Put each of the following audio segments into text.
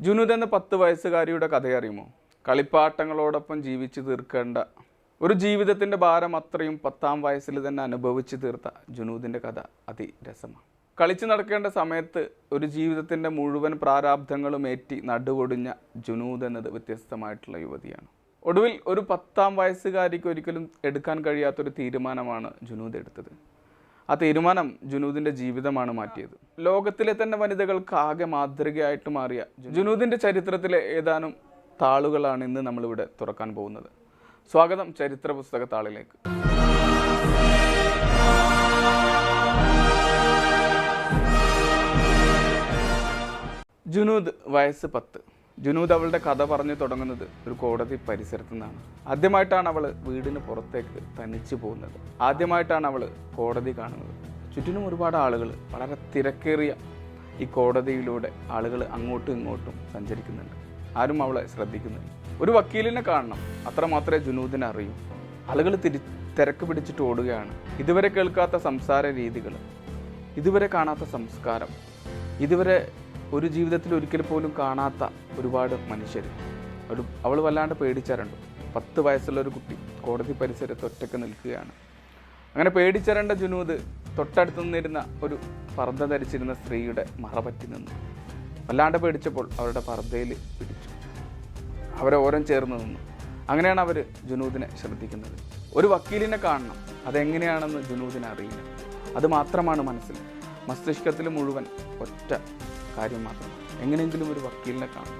ജുനൂദ് എന്ന പത്ത് വയസ്സുകാരിയുടെ കഥയറിയുമോ? കളിപ്പാട്ടങ്ങളോടൊപ്പം ജീവിച്ചു തീർക്കേണ്ട ഒരു ജീവിതത്തിന്റെ ഭാരം അത്രയും പത്താം വയസ്സിൽ തന്നെ അനുഭവിച്ചു തീർത്ത ജുനൂദിന്റെ കഥ അതിരസമാണ്. കളിച്ചു നടക്കേണ്ട സമയത്ത് ഒരു ജീവിതത്തിന്റെ മുഴുവൻ പ്രാരാബ്ധങ്ങളും ഏറ്റി നടുവൊടിഞ്ഞ ജുനൂദ് എന്നത് വ്യത്യസ്തമായിട്ടുള്ള യുവതിയാണ്. ഒടുവിൽ ഒരു പത്താം വയസ്സുകാരിക്ക് ഒരിക്കലും എടുക്കാൻ കഴിയാത്തൊരു തീരുമാനമാണ് ജുനൂദ് എടുത്തത്. ആ തീരുമാനം ജുനൂദിന്റെ ജീവിതമാണ് മാറ്റിയത്. ലോകത്തിലെ തന്നെ വനിതകൾക്ക് ആകെ മാതൃകയായിട്ട് മാറിയ ജുനൂദിന്റെ ചരിത്രത്തിലെ ഏതാനും താളുകളാണ് ഇന്ന് നമ്മളിവിടെ തുറക്കാൻ പോകുന്നത്. സ്വാഗതം ചരിത്ര പുസ്തക താളിലേക്ക്. ജുനൂദ് വയസ്സ് പത്ത്. ജുനൂദ് അവളുടെ കഥ പറഞ്ഞു തുടങ്ങുന്നത് ഒരു കോടതി പരിസരത്തു നിന്നാണ്. ആദ്യമായിട്ടാണ് അവൾ വീടിന് പുറത്തേക്ക് തനിച്ചു പോകുന്നത്. ആദ്യമായിട്ടാണ് അവൾ കോടതി കാണുന്നത്. ചുറ്റിനും ഒരുപാട് ആളുകൾ വളരെ തിരക്കേറിയ ഈ കോടതിയിലൂടെ ആളുകൾ അങ്ങോട്ടും ഇങ്ങോട്ടും സഞ്ചരിക്കുന്നുണ്ട്. ആരും അവളെ ശ്രദ്ധിക്കുന്നില്ല. ഒരു വക്കീലിനെ കാണണം അത്ര മാത്രമേ ജുനൂദിനെ അറിയൂ. ആളുകൾ തിരി തിരക്ക് പിടിച്ചിട്ട് ഓടുകയാണ്. ഇതുവരെ കേൾക്കാത്ത സംസാര രീതികൾ ഇതുവരെ കാണാത്ത സംസ്കാരം ഇതുവരെ ഒരു ജീവിതത്തിൽ ഒരിക്കൽ പോലും കാണാത്ത ഒരുപാട് മനുഷ്യർ ഒരു അവൾ വല്ലാണ്ട് പേടിച്ചരണ്ടു. പത്ത് വയസ്സുള്ള ഒരു കുട്ടി കോടതി പരിസരത്ത് ഒറ്റയ്ക്ക് നിൽക്കുകയാണ്. അങ്ങനെ പേടിച്ചരണ്ട ജുനൂദ് തൊട്ടടുത്ത് നിന്നിരുന്ന ഒരു പർദ്ദ ധരിച്ചിരുന്ന സ്ത്രീയുടെ മറപറ്റി നിന്നു. വല്ലാണ്ട് പേടിച്ചപ്പോൾ അവരുടെ പർദ്ദയിൽ പിടിച്ചു. അവരെ ഓരം ചേർന്ന് നിന്നു. അങ്ങനെയാണ് അവർ ജുനൂദിനെ ശ്രദ്ധിക്കുന്നത്. ഒരു വക്കീലിനെ കാണണം. അതെങ്ങനെയാണെന്ന് ജുനൂദിനെ അറിയില്ല അത് മാത്രമാണ് മനസ്സിൽ. മസ്തിഷ്കത്തിൽ മുഴുവൻ ഒറ്റ കാര്യം മാത്രമാണ് എങ്ങനെയെങ്കിലും ഒരു വക്കീലിനെ കാണും.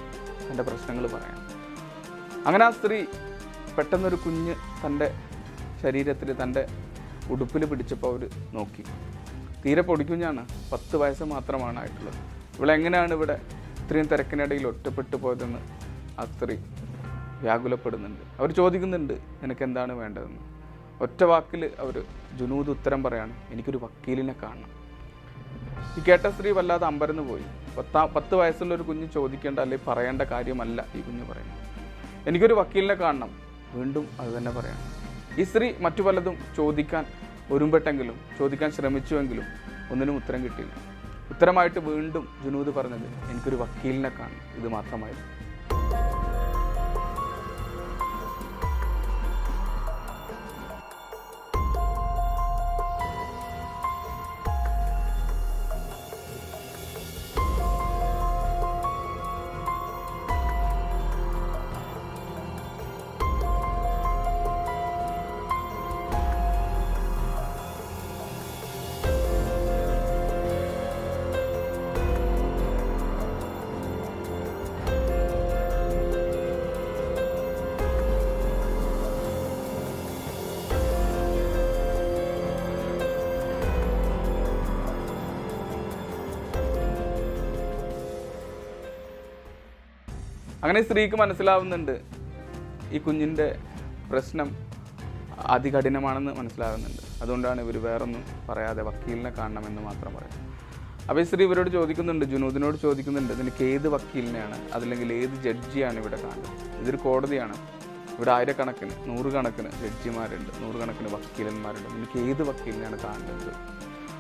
തന്റെ പ്രശ്നങ്ങൾ പറയാം അങ്ങനെ ആ സ്ത്രീ പെട്ടെന്നൊരു കുഞ്ഞ് തന്റെ ശരീരത്തിൽ തന്റെ ഉടുപ്പിൽ പിടിച്ചപ്പോൾ അവർ നോക്കി. തീരെ പൊടിക്കുഞ്ഞാണ്. പത്ത് വയസ്സ് മാത്രമാണ് ആയിട്ടുള്ളത്. ഇവിടെ എങ്ങനെയാണ് ഇവിടെ ഇത്രയും തിരക്കിനിടയിൽ ഒറ്റപ്പെട്ടു പോയതെന്ന് ആ സ്ത്രീ വ്യാകുലപ്പെടുന്നുണ്ട്. അവർ ചോദിക്കുന്നുണ്ട് നിനക്ക് എന്താണ് വേണ്ടതെന്ന്? ഒറ്റ വാക്കിൽ അവർ ജുനൂദ് ഉത്തരം പറയാണ് എനിക്കൊരു വക്കീലിനെ കാണണം. ഈ കേട്ട സ്ത്രീ വല്ലാതെ അമ്പരന്ന് പോയി. പത്താം പത്ത് വയസ്സുള്ള ഒരു കുഞ്ഞ് ചോദിക്കേണ്ട അല്ലെങ്കിൽ പറയേണ്ട കാര്യമല്ല ഈ കുഞ്ഞ് പറയുന്നത്. എനിക്കൊരു വക്കീലിനെ കാണണം. വീണ്ടും അത് തന്നെ പറയണം. ഈ സ്ത്രീ മറ്റു പലതും ചോദിക്കാൻ ഒരുമ്പെട്ടെങ്കിലും ചോദിക്കാൻ ശ്രമിച്ചുവെങ്കിലും ഒന്നിനും ഉത്തരം കിട്ടിയില്ല. ഉത്തരമായിട്ട് വീണ്ടും ജുനൂദ് പറഞ്ഞത് എനിക്കൊരു വക്കീലിനെ കാണണം. ഇത് മാത്രമായിരുന്നു. അങ്ങനെ സ്ത്രീക്ക് മനസ്സിലാവുന്നുണ്ട്. ഈ കുഞ്ഞിന്റെ പ്രശ്നം അതികഠിനമാണെന്ന് മനസ്സിലാകുന്നുണ്ട് അതുകൊണ്ടാണ് ഇവർ വേറൊന്നും പറയാതെ വക്കീലിനെ കാണണമെന്ന് മാത്രം പറയും അപ്പോൾ ഈ സ്ത്രീ ഇവരോട് ചോദിക്കുന്നുണ്ട് ജുനൂദിനോട് ചോദിക്കുന്നുണ്ട് നിനക്ക് ഏത് വക്കീലിനെയാണ് അതല്ലെങ്കിൽ ഏത് ജഡ്ജിയാണ് ഇവിടെ കാണുന്നത്? ഇതൊരു കോടതിയാണ്. ഇവിടെ ആയിരക്കണക്കിന് നൂറുകണക്കിന് ജഡ്ജിമാരുണ്ട് നൂറുകണക്കിന് വക്കീലന്മാരുണ്ട്. നിനക്ക് ഏത് വക്കീലിനെയാണ് കാണേണ്ടത്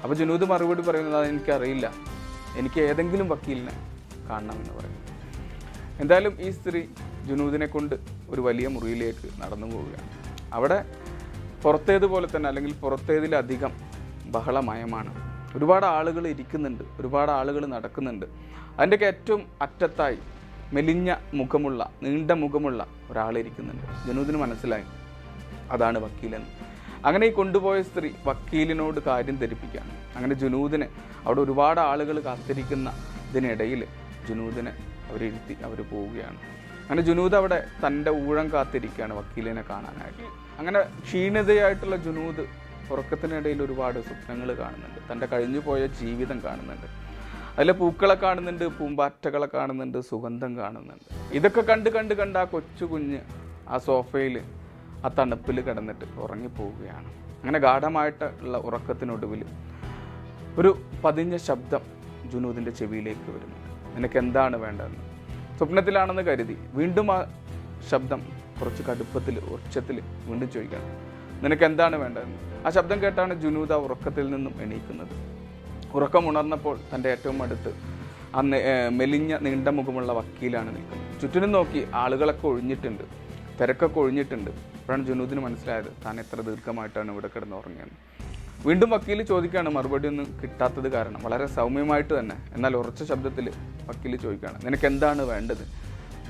അപ്പോൾ ജുനൂദ് മറുപടി പറയുന്നത് അത് എനിക്കറിയില്ല. എനിക്ക് ഏതെങ്കിലും വക്കീലിനെ കാണണമെന്ന് പറയും എന്തായാലും ഈ സ്ത്രീ ജുനൂദിനെ കൊണ്ട് ഒരു വലിയ മുറിയിലേക്ക് നടന്നു പോവുകയാണ്. അവിടെ പുറത്തേതുപോലെ തന്നെ അല്ലെങ്കിൽ പുറത്തേതിലധികം ബഹളമയമാണ്. ഒരുപാട് ആളുകൾ ഇരിക്കുന്നുണ്ട് ഒരുപാട് ആളുകൾ നടക്കുന്നുണ്ട്. അതിന്റെയൊക്കെ ഏറ്റവും അറ്റത്തായി മെലിഞ്ഞ മുഖമുള്ള നീണ്ട മുഖമുള്ള ഒരാൾ ഇരിക്കുന്നുണ്ട്. ജനൂദിന് മനസ്സിലായി അതാണ് വക്കീലെന്ന്. അങ്ങനെ ഈ കൊണ്ടുപോയ സ്ത്രീ വക്കീലിനോട് കാര്യം ധരിപ്പിക്കുകയാണ്. അങ്ങനെ ജുനൂദിനെ അവിടെ ഒരുപാട് ആളുകൾ കാത്തിരിക്കുന്ന ഇതിനിടയിൽ ജുനൂദിനെ അവരിരുത്തി അവർ പോവുകയാണ്. അങ്ങനെ ജുനൂദ് അവിടെ തന്റെ ഊഴം കാത്തിരിക്കുകയാണ് വക്കീലിനെ കാണാനായിട്ട്. അങ്ങനെ ക്ഷീണിതയായിട്ടുള്ള ജുനൂദ് ഉറക്കത്തിനിടയിൽ ഒരുപാട് സ്വപ്നങ്ങൾ കാണുന്നുണ്ട്. തന്റെ കഴിഞ്ഞുപോയ ജീവിതം കാണുന്നുണ്ട്. അതിലെ പൂക്കളെ കാണുന്നുണ്ട് പൂമ്പാറ്റകളെ കാണുന്നുണ്ട് സുഗന്ധം കാണുന്നുണ്ട്. ഇതൊക്കെ കണ്ട് കണ്ട് കണ്ട് ആ കൊച്ചു കുഞ്ഞ് ആ സോഫയിൽ ആ തണുപ്പിൽ കിടന്നിട്ട് ഉറങ്ങിപ്പോവുകയാണ്. അങ്ങനെ ഗാഠമായിട്ടുള്ള ഉറക്കത്തിനൊടുവിൽ ഒരു പതിഞ്ഞ ശബ്ദം ജുനൂദിന്റെ ചെവിയിലേക്ക് വരുന്നുണ്ട് നിനക്ക് എന്താണ് വേണ്ടതെന്ന്. സ്വപ്നത്തിലാണെന്ന് കരുതി വീണ്ടും ആ ശബ്ദം കുറച്ച് കടുപ്പത്തിൽ ഉച്ചത്തിൽ വീണ്ടും ചോദിക്കണം. നിനക്ക് എന്താണ് വേണ്ടതെന്ന്. ആ ശബ്ദം കേട്ടാണ് ജുനൂദ ഉറക്കത്തിൽ നിന്നും എണീക്കുന്നത്. ഉറക്കം ഉണർന്നപ്പോൾ തന്റെ ഏറ്റവും അടുത്ത് ആ മെലിഞ്ഞ നീണ്ട മുഖമുള്ള വക്കീലാണ് നിൽക്കുന്നത്. ചുറ്റിനും നോക്കി ആളുകളൊക്കെ ഒഴിഞ്ഞിട്ടുണ്ട് തിരക്കൊക്കെ ഒഴിഞ്ഞിട്ടുണ്ട്. അപ്പോഴാണ് ജുനൂദിന് മനസ്സിലായത് താൻ എത്ര ദീർഘമായിട്ടാണ് ഇവിടെ കിടന്ന് ഉറങ്ങിയത് വീണ്ടും വക്കീൽ ചോദിക്കുകയാണ് മറുപടി ഒന്നും കിട്ടാത്തത് കാരണം. വളരെ സൗമ്യമായിട്ട് തന്നെ. എന്നാൽ ഉറച്ച ശബ്ദത്തിൽ വക്കീൽ ചോദിക്കുകയാണ് നിനക്ക് എന്താണ് വേണ്ടത്?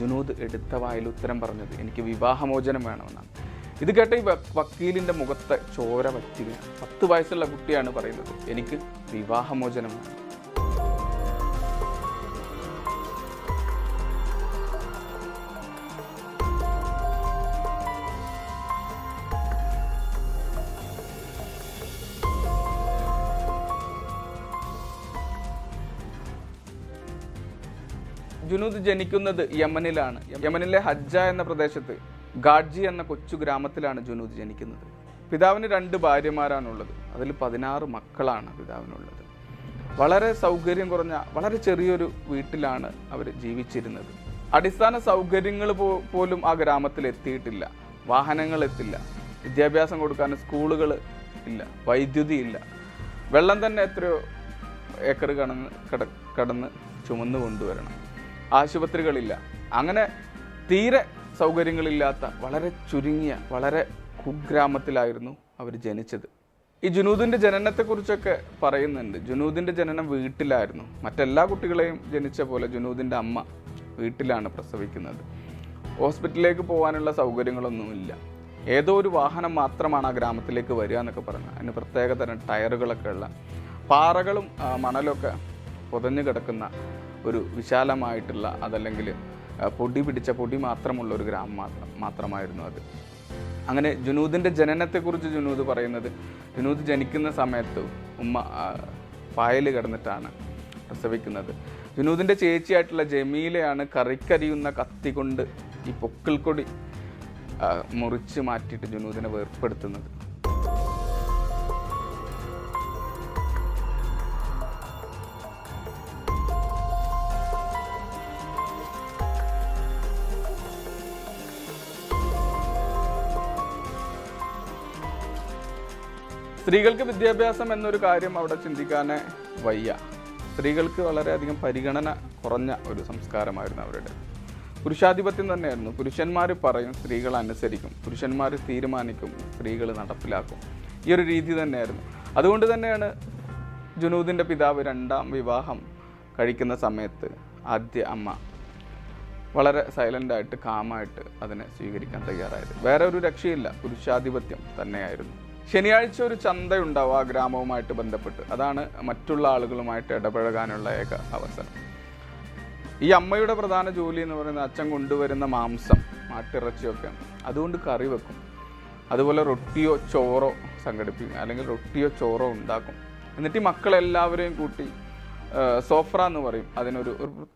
ജുനൂദ് എടുത്ത വായിൽ ഉത്തരം പറഞ്ഞത്. എനിക്ക് വിവാഹമോചനം വേണമെന്നാണ്. ഇത് കേട്ട ഈ വക്കീലിന്റെ മുഖത്തെ ചോര വറ്റുകയാണ് പത്ത് വയസ്സുള്ള കുട്ടിയാണ് പറയുന്നത്. എനിക്ക് വിവാഹമോചനം വേണം. ജുനൂദ് ജനിക്കുന്നത് യമനിലാണ്. യമനിലെ ഹജ്ജ എന്ന പ്രദേശത്ത് ഗാഡ്ജി എന്ന കൊച്ചു ഗ്രാമത്തിലാണ് ജുനൂദ് ജനിക്കുന്നത്. പിതാവിന് രണ്ട് ഭാര്യമാരാണുള്ളത്. അതിൽ പതിനാറ് മക്കളാണ് പിതാവിനുള്ളത്. വളരെ സൗകര്യം കുറഞ്ഞ വളരെ ചെറിയൊരു വീട്ടിലാണ് അവർ ജീവിച്ചിരുന്നത്. അടിസ്ഥാന സൗകര്യങ്ങൾ പോലും ആ ഗ്രാമത്തിൽ എത്തിയിട്ടില്ല. വാഹനങ്ങൾ എത്തില്ല. വിദ്യാഭ്യാസം കൊടുക്കാൻ സ്കൂളുകൾ ഇല്ല. വൈദ്യുതി ഇല്ല. വെള്ളം തന്നെ എത്രയോ ഏക്കർ കടന്ന് കട കടന്ന് ചുമന്ന് കൊണ്ടുവരണം. ആശുപത്രികളില്ല. അങ്ങനെ തീരെ സൗകര്യങ്ങളില്ലാത്ത വളരെ ചുരുങ്ങിയ വളരെ കുഗ്രാമത്തിലായിരുന്നു അവർ ജനിച്ചത്. ഈ ജുനൂദിന്റെ ജനനത്തെക്കുറിച്ചൊക്കെ പറയുന്നുണ്ട്. ജുനൂദിന്റെ ജനനം വീട്ടിലായിരുന്നു. മറ്റെല്ലാ കുട്ടികളെയും ജനിച്ച പോലെ ജുനൂദിന്റെ അമ്മ വീട്ടിലാണ് പ്രസവിക്കുന്നത്. ഹോസ്പിറ്റലിലേക്ക് പോകാനുള്ള സൗകര്യങ്ങളൊന്നുമില്ല. ഏതോ ഒരു വാഹനം മാത്രമാണ് ആ ഗ്രാമത്തിലേക്ക് വരിക എന്നൊക്കെ പറഞ്ഞു അതിന് പ്രത്യേക തരം ടയറുകളൊക്കെ ഉള്ള പാറകളും മണലൊക്കെ പുതഞ്ഞു കിടക്കുന്ന ഒരു വിശാലമായിട്ടുള്ള അതല്ലെങ്കിൽ പൊടി പിടിച്ച പൊടി മാത്രമുള്ള ഒരു ഗ്രാമം മാത്രം മാത്രമായിരുന്നു അത്. അങ്ങനെ ജുനൂദിന്റെ ജനനത്തെക്കുറിച്ച് ജുനൂദ് പറയുന്നത് ജുനൂദ് ജനിക്കുന്ന സമയത്ത് ഉമ്മ പായൽ കിടന്നിട്ടാണ് പ്രസവിക്കുന്നത്. ജുനൂദിന്റെ ചേച്ചിയായിട്ടുള്ള ജമീലയാണ് കറിക്കരിയുന്ന കത്തി കൊണ്ട് ഈ പൊക്കിൾക്കൊടി മുറിച്ച് മാറ്റിയിട്ട് ജുനൂദിനെ വേർപ്പെടുത്തുന്നത്. സ്ത്രീകൾക്ക് വിദ്യാഭ്യാസം എന്നൊരു കാര്യം അവിടെ ചിന്തിക്കാനേ വയ്യ. സ്ത്രീകൾക്ക് വളരെയധികം പരിഗണന കുറഞ്ഞ ഒരു സംസ്കാരമായിരുന്നു അവരുടെ. പുരുഷാധിപത്യം തന്നെയായിരുന്നു. പുരുഷന്മാർ പറയും സ്ത്രീകൾ അനുസരിക്കും. പുരുഷന്മാർ തീരുമാനിക്കും സ്ത്രീകൾ നടപ്പിലാക്കും. ഈ ഒരു രീതി തന്നെയായിരുന്നു. അതുകൊണ്ട് തന്നെയാണ് ജുനൂദിന്റെ പിതാവ് രണ്ടാം വിവാഹം കഴിക്കുന്ന സമയത്ത് ആദ്യ അമ്മ വളരെ സൈലന്റായിട്ട് കാമായിട്ട് അതിനെ സ്വീകരിക്കാൻ തയ്യാറായത്. വേറെ ഒരു രക്ഷയില്ല. പുരുഷാധിപത്യം തന്നെയായിരുന്നു. ശനിയാഴ്ച ഒരു ചന്തയുണ്ടാവും ആ ഗ്രാമവുമായിട്ട് ബന്ധപ്പെട്ട്. അതാണ് മറ്റുള്ള ആളുകളുമായിട്ട് ഇടപഴകാനുള്ള ഏക അവസരം. ഈ അമ്മയുടെ പ്രധാന ജോലി എന്ന് പറയുന്നത് അച്ഛൻ കൊണ്ടുവരുന്ന മാംസം മാട്ടിറച്ചിയൊക്കെ അതുകൊണ്ട് കറി വെക്കും. അതുപോലെ റൊട്ടിയോ ചോറോ സംഘടിപ്പിക്കും. അല്ലെങ്കിൽ റൊട്ടിയോ ചോറോ ഉണ്ടാക്കും. എന്നിട്ട് ഈ മക്കളെല്ലാവരെയും കൂട്ടി സോഫ്ര എന്ന് പറയും. അതിനൊരു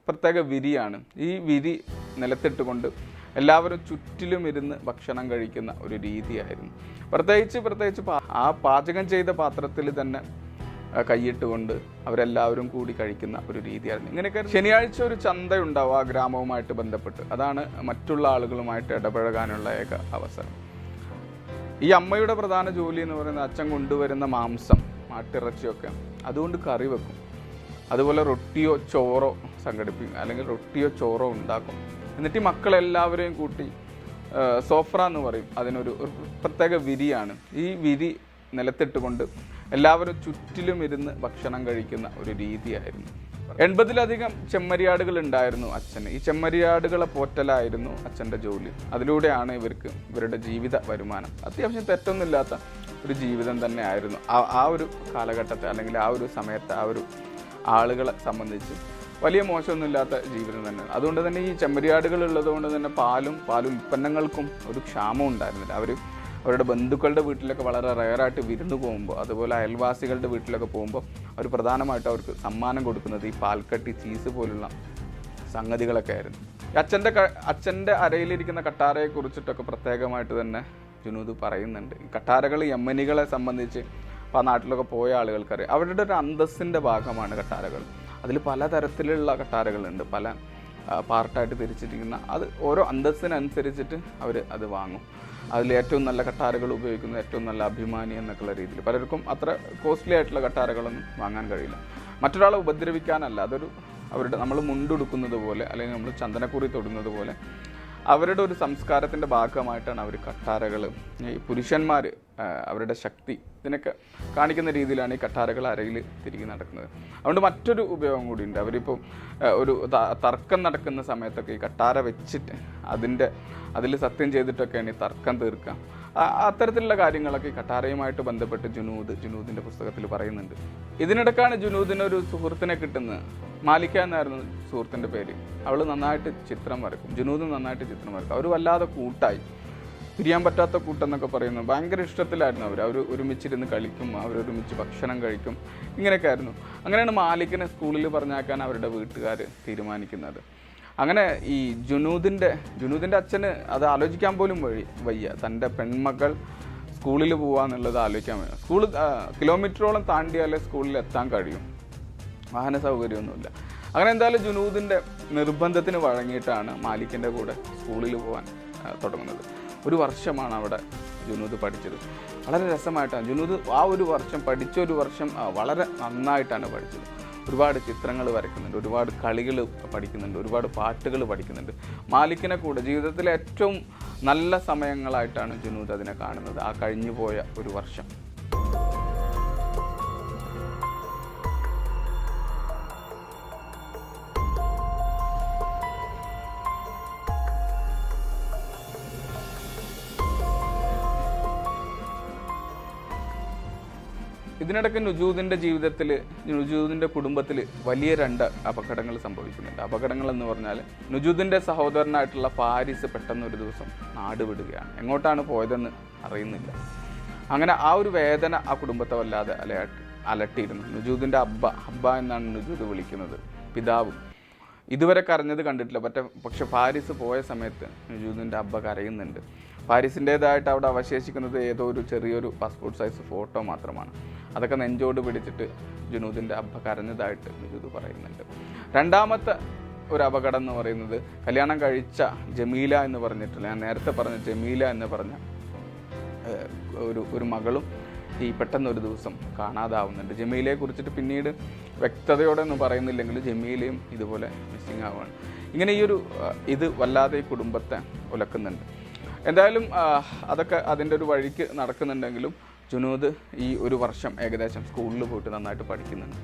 പ്രത്യേക വിരിയാണ്. ഈ വിരി നിലത്തിട്ടുകൊണ്ട് എല്ലാവരും ചുറ്റിലും ഇരുന്ന് ഭക്ഷണം കഴിക്കുന്ന ഒരു രീതിയായിരുന്നു. പ്രത്യേകിച്ച് പ്രത്യേകിച്ച് ആ പാചകം ചെയ്ത പാത്രത്തിൽ തന്നെ കൈയിട്ടുകൊണ്ട് അവരെല്ലാവരും കൂടി കഴിക്കുന്ന ഒരു രീതിയായിരുന്നു. ഇങ്ങനെയൊക്കെ ശനിയാഴ്ച ഒരു ചന്തയുണ്ടാവും ആ ഗ്രാമവുമായിട്ട് ബന്ധപ്പെട്ട്. അതാണ് മറ്റുള്ള ആളുകളുമായിട്ട് ഇടപഴകാനുള്ള ഏക അവസരം. ഈ അമ്മയുടെ പ്രധാന ജോലി എന്ന് പറയുന്നത് അച്ഛൻ കൊണ്ടുവരുന്ന മാംസം മാട്ടിറച്ചിയൊക്കെ. അതുകൊണ്ട് കറി വെക്കും. അതുപോലെ റൊട്ടിയോ ചോറോ സംഘടിപ്പിക്കും. അല്ലെങ്കിൽ റൊട്ടിയോ ചോറോ ഉണ്ടാക്കും. എന്നിട്ട് ഈ മക്കളെല്ലാവരെയും കൂട്ടി സോഫ്ര എന്ന് പറയും. അതിനൊരു പ്രത്യേക വിരിയാണ്. ഈ വിരി നിലത്തിട്ടുകൊണ്ട് എല്ലാവരും ചുറ്റിലും ഇരുന്ന് ഭക്ഷണം കഴിക്കുന്ന ഒരു രീതിയായിരുന്നു. എൺപതിലധികം ചെമ്മരിയാടുകൾ ഉണ്ടായിരുന്നു അച്ഛന്. ഈ ചെമ്മരിയാടുകളെ പോറ്റലായിരുന്നു അച്ഛന്റെ ജോലി. അതിലൂടെയാണ് ഇവർക്ക് ഇവരുടെ ജീവിത വരുമാനം. അത്യാവശ്യം തെറ്റൊന്നുമില്ലാത്ത ഒരു ജീവിതം തന്നെയായിരുന്നു ആ ആ ഒരു കാലഘട്ടത്തെ അല്ലെങ്കിൽ ആ ഒരു സമയത്ത് ആ ഒരു ആളുകളെ സംബന്ധിച്ച് വലിയ മോശമൊന്നുമില്ലാത്ത ജീവിതം തന്നെയാണ്. അതുകൊണ്ട് തന്നെ ഈ ചെമ്മരിയാടുകൾ ഉള്ളതുകൊണ്ട് തന്നെ പാലും പാൽ ഉൽപ്പന്നങ്ങൾക്കും ഒരു ക്ഷാമം ഉണ്ടായിരുന്നില്ല. അവർ അവരുടെ ബന്ധുക്കളുടെ വീട്ടിലൊക്കെ വളരെ റയറായിട്ട് വിരുന്ന് പോകുമ്പോൾ അതുപോലെ അയൽവാസികളുടെ വീട്ടിലൊക്കെ പോകുമ്പോൾ അവർ പ്രധാനമായിട്ട് അവർക്ക് സമ്മാനം കൊടുക്കുന്നത് ഈ പാൽക്കട്ടി ചീസ് പോലുള്ള സംഗതികളൊക്കെ ആയിരുന്നു. അച്ഛന്റെ അച്ഛന്റെ അരയിലിരിക്കുന്ന കട്ടാരയെ കുറിച്ചിട്ടൊക്കെ പ്രത്യേകമായിട്ട് തന്നെ ജുനൂദ് പറയുന്നുണ്ട്. ഈ കട്ടാരകൾ യമനികളെ സംബന്ധിച്ച് അപ്പോൾ ആ നാട്ടിലൊക്കെ പോയ ആളുകൾക്കറിയാം. അവരുടെ ഒരു അന്തസ്സിന്റെ ഭാഗമാണ് കട്ടാരകൾ. അതിൽ പലതരത്തിലുള്ള കട്ടാരകളുണ്ട്. പല പാർട്ടായിട്ട് തിരിച്ചിരിക്കുന്ന അത് ഓരോ അന്തസ്സിനനുസരിച്ചിട്ട് അവർ അത് വാങ്ങും. അതിൽ ഏറ്റവും നല്ല കട്ടാരകൾ ഉപയോഗിക്കുന്ന ഏറ്റവും നല്ല അഭിമാനി എന്നൊക്കെയുള്ള രീതിയിൽ പലർക്കും അത്ര കോസ്റ്റ്ലി ആയിട്ടുള്ള കട്ടാരകളൊന്നും വാങ്ങാൻ കഴിയില്ല. മറ്റൊരാളെ ഉപദ്രവിക്കാനല്ല അതൊരു അവരുടെ നമ്മൾ മുണ്ടുടുക്കുന്നത് പോലെ അല്ലെങ്കിൽ നമ്മൾ ചന്ദനക്കുറി തൊടുന്നത് പോലെ അവരുടെ ഒരു സംസ്കാരത്തിന്റെ ഭാഗമായിട്ടാണ് അവർ കട്ടാരകൾ ഈ പുരുഷന്മാർ അവരുടെ ശക്തി ഇതിനൊക്കെ കാണിക്കുന്ന രീതിയിലാണ് ഈ കട്ടാരകൾ അരയിൽ തിരികെ നടക്കുന്നത്. അതുകൊണ്ട് മറ്റൊരു ഉപയോഗം കൂടിയുണ്ട്. അവരിപ്പോൾ ഒരു തർക്കം നടക്കുന്ന സമയത്തൊക്കെ ഈ കട്ടാര വെച്ചിട്ട് അതിന്റെ അതിൽ സത്യം ചെയ്തിട്ടൊക്കെയാണ് ഈ തർക്കം തീർക്കുക അത്തരത്തിലുള്ള കാര്യങ്ങളൊക്കെ ഈ കട്ടാരയുമായിട്ട് ബന്ധപ്പെട്ട് ജുനൂദ് ജുനൂദിന്റെ പുസ്തകത്തിൽ പറയുന്നുണ്ട്. ഇതിനിടക്കാണ് ജുനൂദിനൊരു സുഹൃത്തിനെ കിട്ടുന്നത്. മാലിക്ക എന്നായിരുന്നു സുഹൃത്തിന്റെ പേര്. അവൾ നന്നായിട്ട് ചിത്രം വരക്കും. ജുനൂദ് നന്നായിട്ട് ചിത്രം വരക്കും. അവർ വല്ലാതെ കൂട്ടായി. പിരിയാൻ പറ്റാത്ത കൂട്ടെന്നൊക്കെ പറയുന്നു. ഭയങ്കര ഇഷ്ടത്തിലായിരുന്നു അവർ അവർ ഒരുമിച്ചിരുന്ന് കളിക്കും അവർ ഒരുമിച്ച് ഭക്ഷണം കഴിക്കും. ഇങ്ങനെയൊക്കെ ആയിരുന്നു. അങ്ങനെയാണ് മാലിക്കിനെ സ്കൂളിൽ പറഞ്ഞാക്കാൻ അവരുടെ വീട്ടുകാർ തീരുമാനിക്കുന്നത്. അങ്ങനെ ഈ ജുനൂദിന്റെ ജുനൂദിന്റെ അച്ഛന് അത് ആലോചിക്കാൻ പോലും വഴി വയ്യ. തന്റെ പെൺമക്കൾ സ്കൂളിൽ പോകാന്നുള്ളത് ആലോചിക്കാൻ വയ്യ. സ്കൂൾ കിലോമീറ്ററോളം താണ്ടിയാലേ സ്കൂളിൽ എത്താൻ കഴിയും. വാഹന സൗകര്യമൊന്നുമില്ല. അങ്ങനെ എന്തായാലും ജുനൂദിന്റെ നിർബന്ധത്തിന് വഴങ്ങിയിട്ടാണ് മാലിക്കിന്റെ കൂടെ സ്കൂളിൽ പോകാൻ തുടങ്ങുന്നത്. ഒരു വർഷമാണ് അവിടെ ജുനൂദ് പഠിച്ചത്. വളരെ രസമായിട്ടാണ്. ജുനൂദ് ആ ഒരു വർഷം പഠിച്ച ഒരു വർഷം വളരെ നന്നായിട്ടാണ് പഠിച്ചത്. ഒരുപാട് ചിത്രങ്ങൾ വരയ്ക്കുന്നുണ്ട് ഒരുപാട് കളികൾ പഠിക്കുന്നുണ്ട് ഒരുപാട് പാട്ടുകൾ പഠിക്കുന്നുണ്ട്. മാലിക്കിനെ കൂടെ ജീവിതത്തിലെ ഏറ്റവും നല്ല സമയങ്ങളായിട്ടാണ് ജുനൂദ് അതിനെ കാണുന്നത് ആ കഴിഞ്ഞു പോയ ഒരു വർഷം. ഇതിനിടയ്ക്ക് നുജൂദിന്റെ ജീവിതത്തിൽ നുജൂദിന്റെ കുടുംബത്തിൽ വലിയ രണ്ട് അപകടങ്ങൾ സംഭവിക്കുന്നുണ്ട് അപകടങ്ങൾ എന്ന് പറഞ്ഞാൽ നുജൂദിന്റെ സഹോദരനായിട്ടുള്ള ഫാരിസ് പെട്ടെന്ന് ഒരു ദിവസം നാട് വിടുകയാണ്. എങ്ങോട്ടാണ് പോയതെന്ന് അറിയുന്നില്ല. അങ്ങനെ ആ ഒരു വേദന ആ കുടുംബത്തെ വല്ലാതെ അലയാട്ടി അലട്ടിയിരുന്നു. നുജൂദിന്റെ അബ്ബ അബ്ബ എന്നാണ് നുജൂദ് വിളിക്കുന്നത് പിതാവും. ഇതുവരെ കരഞ്ഞത് കണ്ടിട്ടില്ല. പറ്റ പക്ഷെ ഫാരിസ് പോയ സമയത്ത് നുജൂദിന്റെ അബ്ബ കരയുന്നുണ്ട്. ഫാരിസിന്റേതായിട്ട് അവിടെ അവശേഷിക്കുന്നത് ഏതോ ഒരു ചെറിയൊരു പാസ്പോർട്ട് സൈസ് ഫോട്ടോ മാത്രമാണ്. അതൊക്കെ നെഞ്ചോട് പിടിച്ചിട്ട് ജുനൂദിന്റെ അബ്ബ കരഞ്ഞതായിട്ട് ജുനൂദ് പറയുന്നുണ്ട്. രണ്ടാമത്തെ ഒരു അപകടം എന്ന് പറയുന്നത് കല്യാണം കഴിച്ച ജമീല എന്ന് പറഞ്ഞിട്ടില്ല ഞാൻ നേരത്തെ പറഞ്ഞ ജമീല എന്ന് പറഞ്ഞ ഒരു ഒരു മകളും ഈ പെട്ടെന്ന് ഒരു ദിവസം കാണാതാവുന്നുണ്ട്. ജമീലയെ കുറിച്ചിട്ട് പിന്നീട് വ്യക്തതയോടെ ഒന്നും പറയുന്നില്ലെങ്കിൽ ജമീലയും ഇതുപോലെ മിസ്സിങ് ആവുകയാണ്. ഇങ്ങനെ ഈ ഒരു ഇത് വല്ലാതെ ഈ കുടുംബത്തെ ഉലക്കുന്നുണ്ട് എന്തായാലും അതൊക്കെ അതിന്റെ ഒരു വഴിക്ക് നടക്കുന്നുണ്ടെങ്കിലും ജുനൂദ് ഈ ഒരു വർഷം ഏകദേശം സ്കൂളിൽ പോയിട്ട് നന്നായിട്ട് പഠിക്കുന്നുണ്ട്.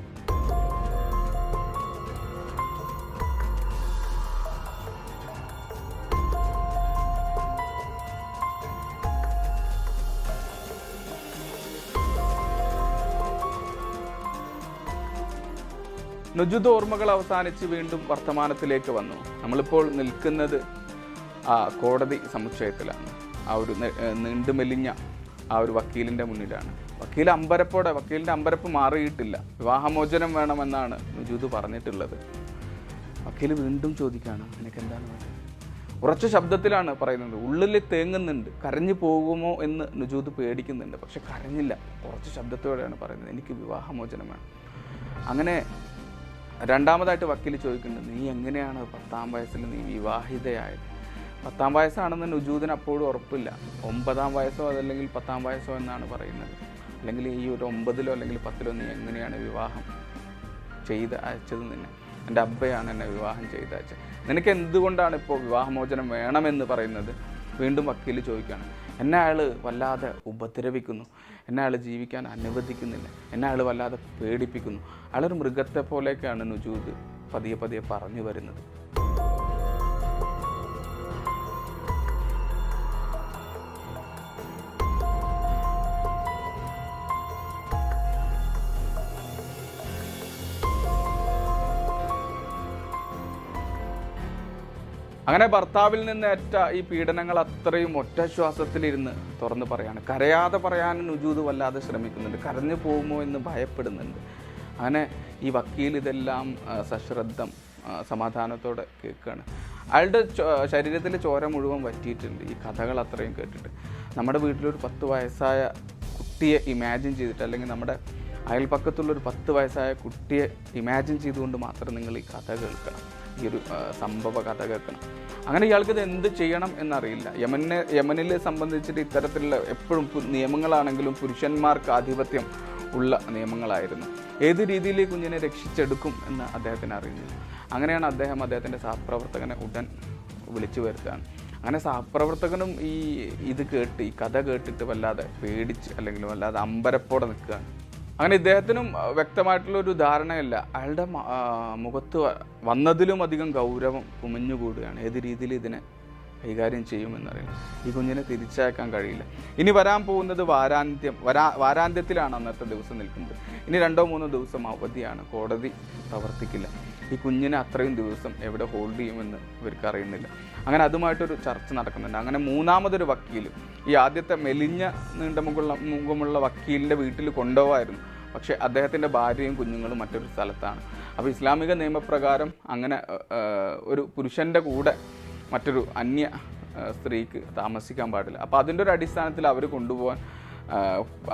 നജുദ് ഓർമ്മകൾ അവസാനിച്ച് വീണ്ടും വർത്തമാനത്തിലേക്ക് വന്നു. നമ്മളിപ്പോൾ നിൽക്കുന്നത് ആ കോടതി സമുച്ചയത്തിലാണ്. ആ ഒരു നീണ്ടുമെലിഞ്ഞ ആ ഒരു വക്കീലിന്റെ മുന്നിലാണ്. വക്കീൽ അമ്പരപ്പോടെ വക്കീലിന്റെ അമ്പരപ്പ് മാറിയിട്ടില്ല. വിവാഹമോചനം വേണമെന്നാണ് നുജൂദ് പറഞ്ഞിട്ടുള്ളത്. വക്കീൽ വീണ്ടും ചോദിക്കുകയാണ് നിനക്ക് എന്താണ് വേണ്ടത്? ഉറച്ച ശബ്ദത്തിലാണ് പറയുന്നത്. ഉള്ളിൽ തേങ്ങുന്നുണ്ട്. കരഞ്ഞു പോകുമോ എന്ന് നുജൂദ് പേടിക്കുന്നുണ്ട്. പക്ഷെ കരഞ്ഞില്ല. ഉറച്ച ശബ്ദത്തോടെയാണ് പറയുന്നത്. എനിക്ക് വിവാഹമോചനം വേണം. അങ്ങനെ രണ്ടാമതായിട്ട് വക്കീൽ ചോദിക്കുന്നുണ്ട് നീ എങ്ങനെയാണ് പത്താം വയസ്സിൽ നീ വിവാഹിതയായത്? പത്താം വയസ്സാണെന്ന് നുജൂദിന് അപ്പോഴും ഉറപ്പില്ല. ഒമ്പതാം വയസ്സോ അതല്ലെങ്കിൽ പത്താം വയസ്സോ എന്നാണ് പറയുന്നത്. അല്ലെങ്കിൽ ഈ ഒരു ഒമ്പതിലോ അല്ലെങ്കിൽ പത്തിലോ നീ എങ്ങനെയാണ് വിവാഹം ചെയ്ത് അയച്ചത് നിന്നെ? എന്റെ അബ്ബയാണ് എന്നെ വിവാഹം ചെയ്ത് അയച്ചത്. നിനക്ക് എന്തുകൊണ്ടാണ് ഇപ്പോൾ വിവാഹമോചനം വേണമെന്ന് പറയുന്നത്? വീണ്ടും വക്കീൽ ചോദിക്കുകയാണ്. എന്നെ അയാൾ വല്ലാതെ ഉപദ്രവിക്കുന്നു. എന്നെ അയാൾ ജീവിക്കാൻ അനുവദിക്കുന്നില്ല. എന്നെ അയാൾ വല്ലാതെ പേടിപ്പിക്കുന്നു. അയാളൊരു മൃഗത്തെ പോലെയൊക്കെയാണ് നുജൂദ് പതിയെ പതിയെ പറഞ്ഞു വരുന്നത്. അങ്ങനെ ഭർത്താവിൽ നിന്ന് ഏറ്റ ഈ പീഡനങ്ങൾ അത്രയും ഒറ്റ ശ്വാസത്തിലിരുന്ന് തുറന്ന് പറയാണ്. കരയാതെ പറയാൻ നുജൂത് വല്ലാതെ ശ്രമിക്കുന്നുണ്ട്. കരഞ്ഞു പോകുമോ എന്ന് ഭയപ്പെടുന്നുണ്ട്. അങ്ങനെ ഈ വക്കീൽ ഇതെല്ലാം സശ്രദ്ധം സമാധാനത്തോടെ കേൾക്കുകയാണ്. അയാളുടെ ശരീരത്തിൽ ചോര മുഴുവൻ വറ്റിയിട്ടുണ്ട്. ഈ കഥകൾ അത്രയും കേട്ടിട്ട്. നമ്മുടെ വീട്ടിലൊരു പത്ത് വയസ്സായ കുട്ടിയെ ഇമാജിൻ ചെയ്തിട്ട് അല്ലെങ്കിൽ നമ്മുടെ അയൽപ്പക്കത്തുള്ളൊരു പത്ത് വയസ്സായ കുട്ടിയെ ഇമാജിൻ ചെയ്തുകൊണ്ട് മാത്രം നിങ്ങൾ ഈ കഥ കേൾക്കണം ഈ ഒരു സംഭവ കഥ കേൾക്കണം അങ്ങനെ ഇയാൾക്ക് ഇത് എന്ത് ചെയ്യണം എന്നറിയില്ല. യമനെ യമനിലെ സംബന്ധിച്ചിട്ട് ഇത്തരത്തിലുള്ള എപ്പോഴും നിയമങ്ങളാണെങ്കിലും പുരുഷന്മാർക്ക് ആധിപത്യം ഉള്ള നിയമങ്ങളായിരുന്നു. ഏത് രീതിയിൽ കുഞ്ഞിനെ രക്ഷിച്ചെടുക്കും എന്ന് അദ്ദേഹത്തിന് അറിയുന്നില്ല അങ്ങനെയാണ് അദ്ദേഹം അദ്ദേഹത്തിന്റെ സഹപ്രവർത്തകനെ ഉടൻ വിളിച്ചു വരുത്തുകയാണ്. അങ്ങനെ സഹപ്രവർത്തകനും ഈ ഇത് കേട്ട് ഈ കഥ കേട്ടിട്ട് വല്ലാതെ പേടിച്ച് അല്ലെങ്കിൽ വല്ലാതെ അമ്പരപ്പോടെ നിൽക്കുകയാണ്. അങ്ങനെ ഇദ്ദേഹത്തിനും വ്യക്തമായിട്ടുള്ള ഒരു ധാരണയില്ല. അയാളുടെ മുഖത്ത് വന്നതിലും അധികം ഗൗരവം കുമിഞ്ഞുകൂടുകയാണ് ഏത് രീതിയിൽ ഇതിനെ കൈകാര്യം ചെയ്യുമെന്നറിയില്ല. ഈ കുഞ്ഞിനെ തിരിച്ചയക്കാൻ കഴിയില്ല. ഇനി വരാൻ പോകുന്നത് വാരാന്ത്യം വരാ വാരാന്ത്യത്തിലാണ് അന്നത്തെ ദിവസം നിൽക്കുന്നത്. ഇനി രണ്ടോ മൂന്നോ ദിവസം അവധിയാണ്. കോടതി പ്രവർത്തിക്കില്ല. ഈ കുഞ്ഞിനെ അത്രയും ദിവസം എവിടെ ഹോൾഡ് ചെയ്യുമെന്ന് ഇവർക്ക് അറിയുന്നില്ല. അങ്ങനെ അതുമായിട്ടൊരു ചർച്ച നടക്കുന്നുണ്ട്. അങ്ങനെ മൂന്നാമതൊരു വക്കീൽ ഈ ആദ്യത്തെ മെലിഞ്ഞ നീണ്ട മുഖമുള്ള മുഖമുള്ള വക്കീലിന്റെ വീട്ടിൽ കൊണ്ടുപോകായിരുന്നു പക്ഷേ അദ്ദേഹത്തിന്റെ ഭാര്യയും കുഞ്ഞുങ്ങളും മറ്റൊരു സ്ഥലത്താണ്. അപ്പോൾ ഇസ്ലാമിക നിയമപ്രകാരം അങ്ങനെ ഒരു പുരുഷന്റെ കൂടെ മറ്റൊരു അന്യ സ്ത്രീക്ക് താമസിക്കാൻ പാടില്ല. അപ്പോൾ അതിന്റെ ഒരു അടിസ്ഥാനത്തിൽ അവർ കൊണ്ടുപോകാൻ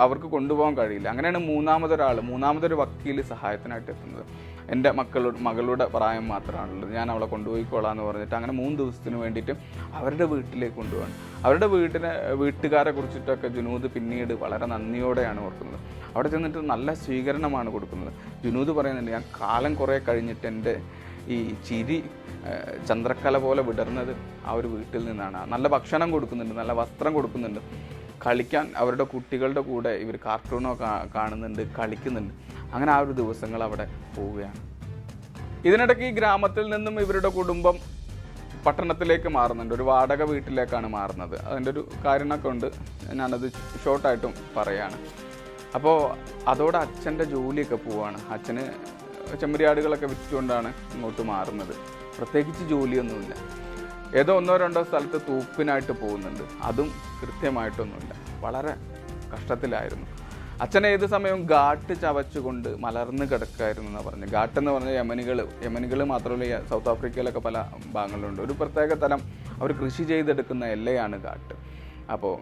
അവർക്ക് കൊണ്ടുപോകാൻ കഴിയില്ല. അങ്ങനെയാണ് മൂന്നാമതൊരാൾ മൂന്നാമതൊരു വക്കീൽ സഹായത്തിനായിട്ട് എത്തുന്നത്. എന്റെ മക്കളുടെ മകളുടെ പ്രായം മാത്രമാണുള്ളത്. ഞാൻ അവളെ കൊണ്ടുപോയിക്കോളാം എന്ന് പറഞ്ഞിട്ട് അങ്ങനെ മൂന്ന് ദിവസത്തിന് വേണ്ടിയിട്ട് അവരുടെ വീട്ടിലേക്ക് കൊണ്ടുപോകാൻ അവരുടെ വീട്ടിനെ വീട്ടുകാരെ കുറിച്ചിട്ടൊക്കെ ജുനൂദ് പിന്നീട് വളരെ നന്ദിയോടെയാണ് ഓർക്കുന്നത്. അവിടെ ചെന്നിട്ട് നല്ല സ്വീകരണമാണ് കൊടുക്കുന്നത്. ജുനൂദ് പറയുന്നുണ്ട് ഞാൻ കാലം കുറേ കഴിഞ്ഞിട്ട് എന്റെ ഈ ചിരി ചന്ദ്രക്കല പോലെ വിടർന്നത് ആ ഒരു വീട്ടിൽ നിന്നാണ്. നല്ല ഭക്ഷണം കൊടുക്കുന്നുണ്ട് നല്ല വസ്ത്രം കൊടുക്കുന്നുണ്ട്. കളിക്കാൻ അവരുടെ കുട്ടികളുടെ കൂടെ ഇവർ കാർട്ടൂണോ കാണുന്നുണ്ട് കളിക്കുന്നുണ്ട്. അങ്ങനെ ആ ഒരു ദിവസങ്ങൾ അവിടെ പോവുകയാണ്. ഇതിനിടയ്ക്ക് ഈ ഗ്രാമത്തിൽ നിന്നും ഇവരുടെ കുടുംബം പട്ടണത്തിലേക്ക് മാറുന്നുണ്ട്. ഒരു വാടക വീട്ടിലേക്കാണ് മാറുന്നത്. അതിന്റെ ഒരു കാര്യങ്ങളൊക്കെ ഉണ്ട്. ഞാനത് ഷോർട്ടായിട്ടും പറയാണ്. അപ്പോൾ അതോടെ അച്ഛന്റെ ജോലിയൊക്കെ പോവാണ്. അച്ഛന് ചെമ്മരിയാടുകളൊക്കെ വിറ്റുകൊണ്ടാണ് ഇങ്ങോട്ട് മാറുന്നത്. പ്രത്യേകിച്ച് ജോലിയൊന്നുമില്ല. ഏതോ ഒന്നോ രണ്ടോ സ്ഥലത്ത് തൂപ്പിനായിട്ട് പോകുന്നുണ്ട്. അതും കൃത്യമായിട്ടൊന്നുമില്ല. വളരെ കഷ്ടത്തിലായിരുന്നു. അച്ഛൻ ഏത് സമയവും ഗാട്ട് ചവച്ചുകൊണ്ട് മലർന്ന് കിടക്കായിരുന്നു എന്ന് പറഞ്ഞു ഗാട്ട് എന്ന് പറഞ്ഞാൽ യമനികൾ യമനികൾ മാത്രമല്ല സൗത്ത് ആഫ്രിക്കയിലൊക്കെ പല ഭാഗങ്ങളിലുണ്ട്. ഒരു പ്രത്യേക തരം അവർ കൃഷി ചെയ്തെടുക്കുന്ന എല്ലയാണ് ഗാട്ട് അപ്പോൾ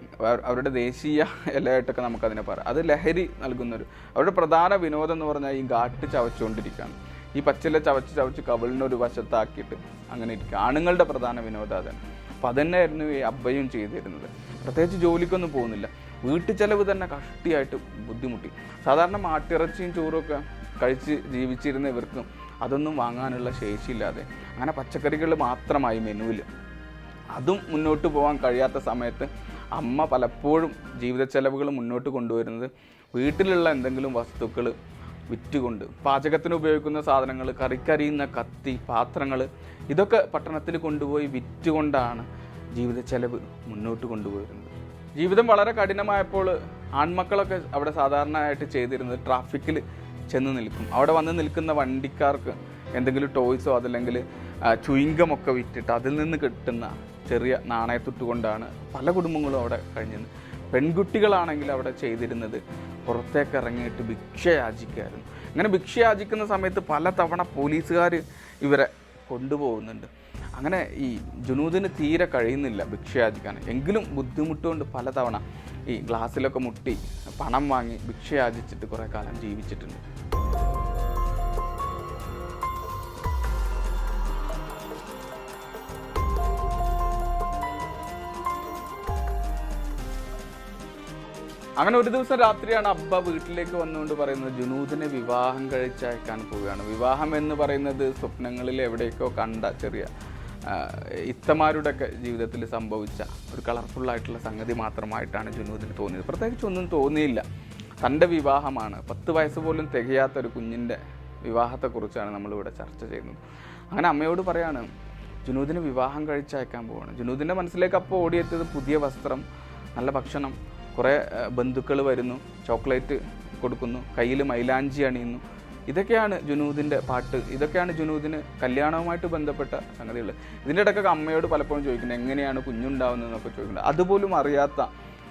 അവരുടെ ദേശീയ ഇലയായിട്ടൊക്കെ നമുക്കതിനെ പറയാം. അത് ലഹരി നൽകുന്നൊരു അവരുടെ പ്രധാന വിനോദം എന്ന് പറഞ്ഞാൽ ഈ ഗാട്ട് ചവച്ചുകൊണ്ടിരിക്കുകയാണ്. ഈ പച്ചില ചവച്ച് ചവച്ച് കവിളിനൊരു വശത്താക്കിയിട്ട് അങ്ങനെ ഇരിക്കുക. ആണുങ്ങളുടെ പ്രധാന വിനോദം അതാണ് അപ്പം അതന്നെയായിരുന്നു ഈ അബ്ബയും ചെയ്തിരുന്നത്. പ്രത്യേകിച്ച് ജോലിക്കൊന്നും പോകുന്നില്ല. വീട്ടു ചെലവ് തന്നെ കഷ്ടിയായിട്ട് ബുദ്ധിമുട്ടി. സാധാരണ മാട്ടിറച്ചിയും ചോറും ഒക്കെ കഴിച്ച് ജീവിച്ചിരുന്ന ഇവർക്ക് അതൊന്നും വാങ്ങാനുള്ള ശേഷിയില്ലാതെ. അങ്ങനെ പച്ചക്കറികൾ മാത്രമായി മെനുവിൽ. അതും മുന്നോട്ട് പോകാൻ കഴിയാത്ത സമയത്ത് അമ്മ പലപ്പോഴും ജീവിത ചെലവുകൾ മുന്നോട്ട് കൊണ്ടുവരുന്നത് വീട്ടിലുള്ള എന്തെങ്കിലും വസ്തുക്കൾ വിറ്റുകൊണ്ട്. പാചകത്തിന് ഉപയോഗിക്കുന്ന സാധനങ്ങൾ കറിക്കരിയുന്ന കത്തി പാത്രങ്ങൾ ഇതൊക്കെ പട്ടണത്തിൽ കൊണ്ടുപോയി വിറ്റുകൊണ്ടാണ് ജീവിത ചെലവ് മുന്നോട്ട് കൊണ്ടുപോയിരുന്നത് ജീവിതം വളരെ കഠിനമായപ്പോൾ ആൺമക്കളൊക്കെ അവിടെ സാധാരണയായിട്ട് ചെയ്തിരുന്നത് ട്രാഫിക്കിൽ ചെന്ന് നിൽക്കും. അവിടെ വന്ന് നിൽക്കുന്ന വണ്ടിക്കാർക്ക് എന്തെങ്കിലും ടോയ്സോ അതല്ലെങ്കിൽ ചുയിങ്കമൊക്കെ വിറ്റിട്ട് അതിൽ നിന്ന് കിട്ടുന്ന ചെറിയ നാണയത്തുട്ട് കൊണ്ടാണ് പല കുടുംബങ്ങളും അവിടെ കഴിഞ്ഞത് പെൺകുട്ടികളാണെങ്കിൽ അവിടെ ചെയ്തിരുന്നത് പുറത്തേക്ക് ഇറങ്ങിയിട്ട് ഭിക്ഷയാചിക്കായിരുന്നു. അങ്ങനെ ഭിക്ഷ യാചിക്കുന്ന സമയത്ത് പല തവണ പോലീസുകാർ ഇവരെ കൊണ്ടുപോകുന്നുണ്ട്. അങ്ങനെ ഈ ജുനൂദിന് തീരെ കഴിയുന്നില്ല ഭിക്ഷയാചിക്കാൻ. എങ്കിലും ബുദ്ധിമുട്ടുകൊണ്ട് പലതവണ ഈ ഗ്ലാസ്സിലൊക്കെ മുട്ടി പണം വാങ്ങി ഭിക്ഷയാചിച്ചിട്ട് കുറേ കാലം ജീവിച്ചിട്ടുണ്ട്. അങ്ങനെ ഒരു ദിവസം രാത്രിയാണ് അബ്ബ വീട്ടിലേക്ക് വന്നുകൊണ്ട് പറയുന്നത് ജുനൂദിനെ വിവാഹം കഴിച്ചയക്കാൻ പോവുകയാണ്. വിവാഹം എന്ന് പറയുന്നത് സ്വപ്നങ്ങളിൽ എവിടെയൊക്കെയോ കണ്ട ചെറിയ ആ, ഇത്തമാരുടെ ഒക്കെ ജീവിതത്തിൽ സംഭവിച്ച ഒരു കളർഫുള്ളായിട്ടുള്ള സംഗതി മാത്രമായിട്ടാണ് ജുനൂദിന് തോന്നിയത്. പ്രത്യേകിച്ച് ഒന്നും തോന്നിയില്ല. തന്റെ വിവാഹമാണ്. പത്ത് വയസ്സ് പോലും തികയാത്ത ഒരു കുഞ്ഞിന്റെ വിവാഹത്തെക്കുറിച്ചാണ് നമ്മളിവിടെ ചർച്ച ചെയ്യുന്നത്. അങ്ങനെ അമ്മയോട് പറയാണ് ജുനൂദിന് വിവാഹം കഴിച്ചയക്കാൻ പോവാണ്. ജുനൂദിന്റെ മനസ്സിലേക്ക് അപ്പോൾ ഓടിയെത്തിയത് പുതിയ വസ്ത്രം നല്ല ഭക്ഷണം കുറേ ബന്ധുക്കൾ വരുന്നു ചോക്ലേറ്റ് കൊടുക്കുന്നു കയ്യിൽ മൈലാഞ്ചി അണിയുന്നു ഇതൊക്കെയാണ് ജുനൂദിന്റെ പാട്ട്. ഇതൊക്കെയാണ് ജുനൂദിന് കല്യാണവുമായിട്ട് ബന്ധപ്പെട്ട സംഗതികൾ ഇതിന്റെ ഇടയ്ക്കൊക്കെ അമ്മയോട് പലപ്പോഴും ചോദിക്കുന്നത് എങ്ങനെയാണ് കുഞ്ഞുണ്ടാവുന്നതെന്നൊക്കെ ചോദിക്കുന്നത് അതുപോലും അറിയാത്ത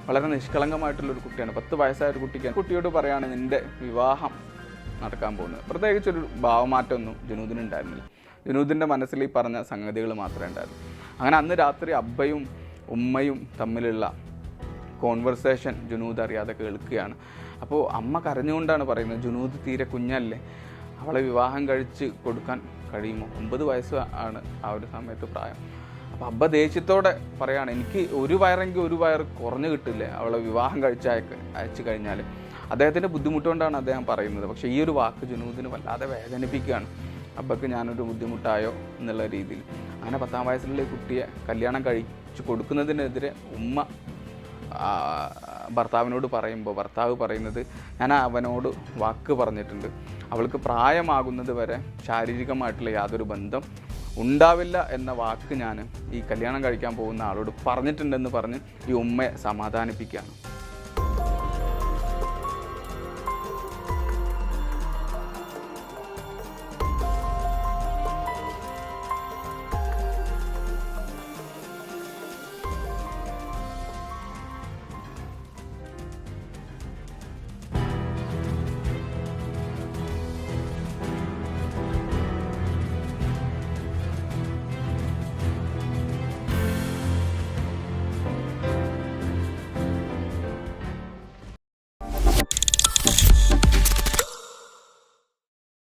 വളരെ നിഷ്കളങ്കമായിട്ടുള്ള ഒരു കുട്ടിയാണ്. പത്ത് വയസ്സായ ഒരു കുട്ടിക്ക് കുട്ടിയോട് പറയാണ് നിന്റെ വിവാഹം നടക്കാൻ പോകുന്നത്. പ്രത്യേകിച്ചൊരു ഭാവമാറ്റമൊന്നും ജുനൂദിന് ഉണ്ടായിരുന്നില്ല. ജുനൂദിന്റെ മനസ്സിൽ ഈ പറഞ്ഞ സംഗതികൾ മാത്രമേ ഉണ്ടായിരുന്നു അങ്ങനെ അന്ന് രാത്രി അബ്ബയും ഉമ്മയും തമ്മിലുള്ള കോൺവെർസേഷൻ ജുനൂദ് അറിയാതെ കേൾക്കുകയാണ്. അപ്പോൾ അമ്മ കരഞ്ഞുകൊണ്ടാണ് പറയുന്നത് ജുനൂദ് തീരെ കുഞ്ഞല്ലേ? അവളെ വിവാഹം കഴിച്ച് കൊടുക്കാൻ കഴിയുമോ? ഒമ്പത് വയസ്സ് ആണ് ആ ഒരു സമയത്ത് പ്രായം. അപ്പോൾ അബ്ബ ദേഷ്യത്തോടെ പറയുകയാണ് എനിക്ക് ഒരു വയറെങ്കിൽ ഒരു വയർ കുറഞ്ഞു കിട്ടില്ലേ അവളെ വിവാഹം കഴിച്ച് അയച്ചു കഴിഞ്ഞാൽ അദ്ദേഹത്തിന്റെ ബുദ്ധിമുട്ടുകൊണ്ടാണ് അദ്ദേഹം പറയുന്നത്. പക്ഷേ ഈ ഒരു വാക്ക് ജുനൂദിന് വല്ലാതെ വേദനിപ്പിക്കുകയാണ്. അബ്ബക്ക് ഞാനൊരു ബുദ്ധിമുട്ടായോ? എന്നുള്ള രീതിയിൽ. അങ്ങനെ പത്താം വയസ്സിലുള്ള കുട്ടിയെ കല്യാണം കഴിച്ചു കൊടുക്കുന്നതിനെതിരെ ഉമ്മ ഭർത്താവിനോട് പറയുമ്പോൾ ഭർത്താവ് പറയുന്നത് ഞാൻ അവനോട് വാക്ക് പറഞ്ഞിട്ടുണ്ട്. അവൾക്ക് പ്രായമാകുന്നത് വരെ ശാരീരികമായിട്ടുള്ള യാതൊരു ബന്ധം ഉണ്ടാവില്ല എന്ന വാക്ക് ഞാൻ ഈ കല്യാണം കഴിക്കാൻ പോകുന്ന ആളോട് പറഞ്ഞിട്ടുണ്ടെന്ന് പറഞ്ഞ് ഈ ഉമ്മയെ സമാധാനിപ്പിക്കുകയാണ്.